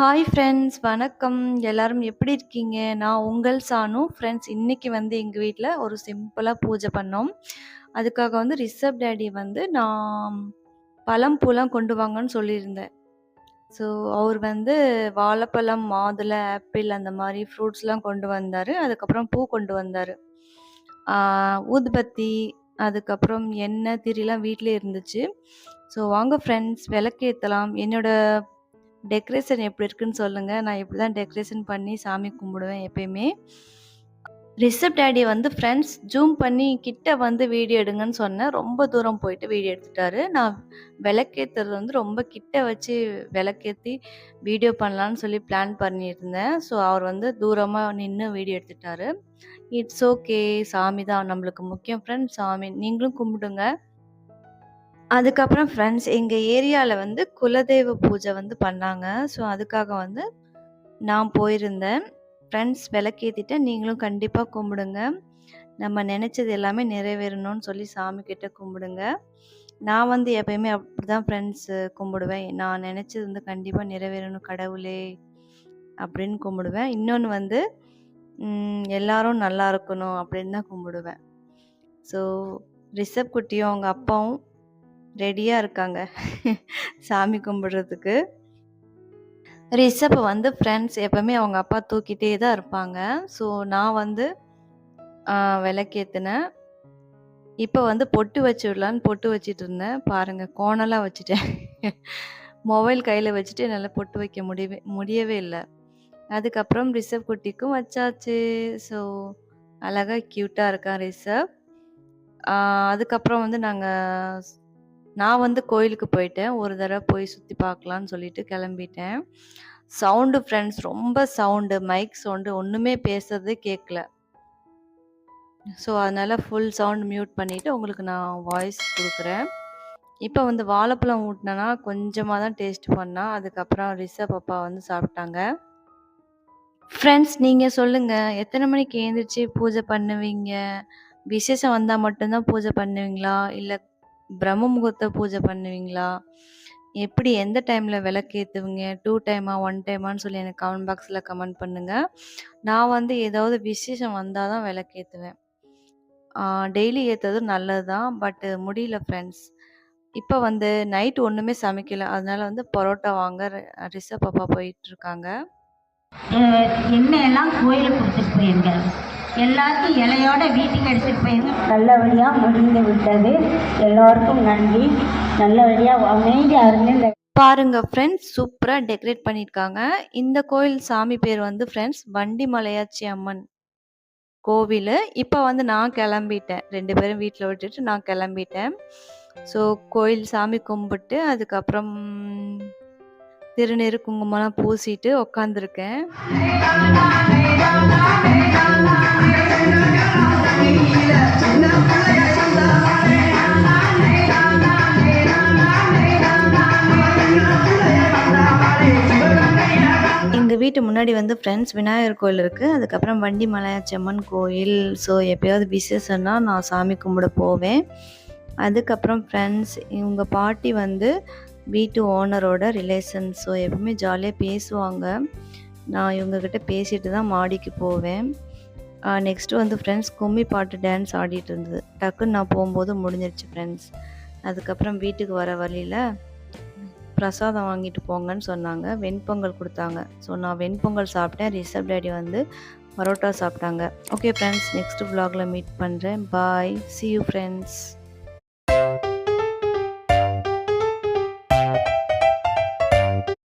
Hi friends வணக்கம். எல்லாரும் எப்படி இருக்கீங்க? நான் உங்கள் சானு. ஃப்ரெண்ட்ஸ் இன்னைக்கு வந்து எங்கள் வீட்டில் ஒரு சிம்பிளாக பூஜை பண்ணோம். அதுக்காக வந்து ரிஷப் டேடி வந்து நான் பழம் பூலாம் கொண்டு வாங்கன்னு சொல்லியிருந்தேன். ஸோ அவர் வந்து வாழைப்பழம் மாதுளை ஆப்பிள் அந்த மாதிரி ஃப்ரூட்ஸ்லாம் கொண்டு வந்தார். அதுக்கப்புறம் பூ கொண்டு வந்தார். ஊதுபத்தி அதுக்கப்புறம் எண்ணெய் திரிலாம் வீட்டிலே இருந்துச்சு. ஸோ வாங்க ஃப்ரெண்ட்ஸ் விளக்கேற்றலாம் என்னோட டெக்கரேஷன் எப்படி இருக்குன்னு சொல்லுங்கள் நான் இப்படி தான் டெக்கரேஷன் பண்ணி சாமி கும்பிடுவேன் எப்பயுமே. ரிஷப் டேடி வந்து ஃப்ரெண்ட்ஸ் ஜூம் பண்ணி கிட்ட வந்து வீடியோ எடுங்கன்னு சொன்னேன். ரொம்ப தூரம் போயிட்டு வீடியோ எடுத்துட்டாரு. நான் விளக்கேத்துறது வந்து ரொம்ப கிட்ட வச்சு விளக்கேத்தி வீடியோ பண்ணலான்னு சொல்லி பிளான் பண்ணியிருந்தேன். ஸோ அவர் வந்து தூரமாக நின்று வீடியோ எடுத்துட்டாரு. It's okay. சாமி தான் நம்மளுக்கு முக்கியம் ஃப்ரெண்ட்ஸ் சாமி. நீங்களும் கும்பிடுங்க. அதுக்கப்புறம் ஃப்ரெண்ட்ஸ் எங்கள் ஏரியாவில் வந்து குலதெய்வ பூஜை வந்து பண்ணாங்க. ஸோ அதுக்காக வந்து நான் போயிருந்தேன். ஃப்ரெண்ட்ஸ் விளக்கேற்றிட்டேன் நீங்களும் கண்டிப்பாக கும்பிடுங்க. நம்ம நினச்சது எல்லாமே நிறைவேறணும்னு சொல்லி சாமி கிட்ட கும்பிடுங்க. நான் வந்து எப்பயுமே அப்படி தான் ஃப்ரெண்ட்ஸ் கும்பிடுவேன். நான் நினச்சது வந்து கண்டிப்பாக நிறைவேறணும் கடவுளே அப்படின்னு கும்பிடுவேன். இன்னொன்று வந்து எல்லாரும் நல்லா இருக்கணும் அப்படின்னு தான் கும்பிடுவேன். ஸோ ரிஷப் குட்டியும் அவங்க அப்பாவும் ரெடியாக இருக்காங்க. சாமி கும்பிடுறதுக்கு. ரிஷப் வந்து ஃப்ரெண்ட்ஸ் எப்பவுமே அவங்க அப்பா தூக்கிட்டே தான் இருப்பாங்க. ஸோ நான் வந்து விளக்கேற்றினேன் இப்போ வந்து பொட்டு வச்சு விடலான்னு பொட்டு வச்சிட்டு இருந்தேன். பாருங்கள் கோணலாக வச்சுட்டேன். மொபைல் கையில் வச்சுட்டு என்னால் பொட்டு வைக்க முடியவே முடியவே இல்லை. அதுக்கப்புறம் ரிஷப் குட்டிக்கும் வச்சாச்சு. ஸோ அழகாக க்யூட்டாக இருக்கான் ரிஷப். அதுக்கப்புறம் வந்து நாங்கள் நான் வந்து கோயிலுக்கு போயிட்டேன். ஒரு தடவை போய் சுற்றி பார்க்கலான்னு சொல்லிட்டு கிளம்பிட்டேன். சவுண்டு ஃப்ரெண்ட்ஸ் ரொம்ப சவுண்டு. மைக் சவுண்டு ஒன்றுமே பேசுறதே கேட்கல. ஸோ, அதனால் ஃபுல் சவுண்ட் மியூட் பண்ணிவிட்டு உங்களுக்கு நான் வாய்ஸ் கொடுக்குறேன் இப்போ வந்து வாழைப்பழம் ஊட்டினா கொஞ்சமாக தான் டேஸ்ட் பண்ணால் அதுக்கப்புறம் ரிஷப் பாப்பா வந்து சாப்பிட்டாங்க. ஃப்ரெண்ட்ஸ் நீங்கள் சொல்லுங்கள் எத்தனை மணிக்கு எழுந்திரிச்சு பூஜை பண்ணுவீங்க? விசேஷம் வந்தால் மட்டும்தான் பூஜை பண்ணுவீங்களா? இல்லை பிரம்ம முகூர்த்த பூஜை பண்ணுவீங்களா? எப்படி எந்த டைமில் விளக்கேத்துவீங்க? 2 டைமா? ஒன் டைமான்னு சொல்லி எனக்கு கமெண்ட் பாக்ஸில் கமெண்ட் பண்ணுங்கள் நான் வந்து ஏதாவது விசேஷம் வந்தால் தான் விளக்கேற்றுவேன் டெய்லி ஏத்துறது நல்லது தான். பட்டு முடியல ஃப்ரெண்ட்ஸ். இப்போ வந்து நைட் ஒன்றுமே சமைக்கல. அதனால வந்து பரோட்டா வாங்க ரிஷப் பாப்பா போயிட்டுருக்காங்க. எண்ணெயெல்லாம் கோயிலுக்கு கொடுத்துட்டு போயிருங்க. எல்லாத்தையும் இலையோட வீட்டுக்கு எடுத்துகிட்டு போயிருங்க. நல்லபடியாக முடிந்து விட்டது. எல்லோருக்கும் நன்றி. நல்லபடியாக அமைதியாக இருந்து பாருங்க ஃப்ரெண்ட்ஸ் சூப்பராக டெக்கரேட் பண்ணியிருக்காங்க இந்த கோயில் சாமி பேர் வந்து ஃப்ரெண்ட்ஸ் வண்டி மலையாச்சி அம்மன் கோவில். இப்போ வந்து நான் கிளம்பிட்டேன். ரெண்டு பேரும் வீட்டில் விட்டுட்டு நான் கிளம்பிட்டேன். ஸோ கோயில் சாமி கும்பிட்டு அதுக்கப்புறம் திருநீர் குங்குமம்லாம் பூசிட்டு உக்காந்துருக்கேன். எங்கள் வீட்டு முன்னாடி வந்து ஃப்ரெண்ட்ஸ் விநாயகர் கோயில் இருக்குது அதுக்கப்புறம் வண்டி மலையாச்சம்மன் கோயில். ஸோ எப்போயாவது விசேஷம்னா நான் சாமி கும்பிட போவேன். அதுக்கப்புறம் ஃப்ரெண்ட்ஸ் இவங்க பாட்டி வந்து வீட்டு ஓனரோட ரிலேஷன் ஸோ எப்பவுமே ஜாலியாக பேசுவாங்க. நான் இவங்கக்கிட்ட பேசிட்டு தான் மாடிக்கு போவேன். நெக்ஸ்ட்டு வந்து ஃப்ரெண்ட்ஸ் கும்மி பாட்டு டான்ஸ் ஆடிட்டு இருந்தது. டக்குன்னு நான் போகும்போது முடிஞ்சிருச்சு ஃப்ரெண்ட்ஸ் அதுக்கப்புறம் வீட்டுக்கு வர வழியில் பிரசாதம் வாங்கிட்டு போங்கன்னு சொன்னாங்க. வெண்பொங்கல் கொடுத்தாங்க. ஸோ நான் வெண்பொங்கல் சாப்பிட்டேன். ரிஷப் டேடி வந்து பரோட்டா சாப்பிட்டாங்க. ஓகே ஃப்ரெண்ட்ஸ் நெக்ஸ்ட் வ்ளாகில் மீட் பண்ணுறேன் பாய் சி யூ ஃப்ரெண்ட்ஸ்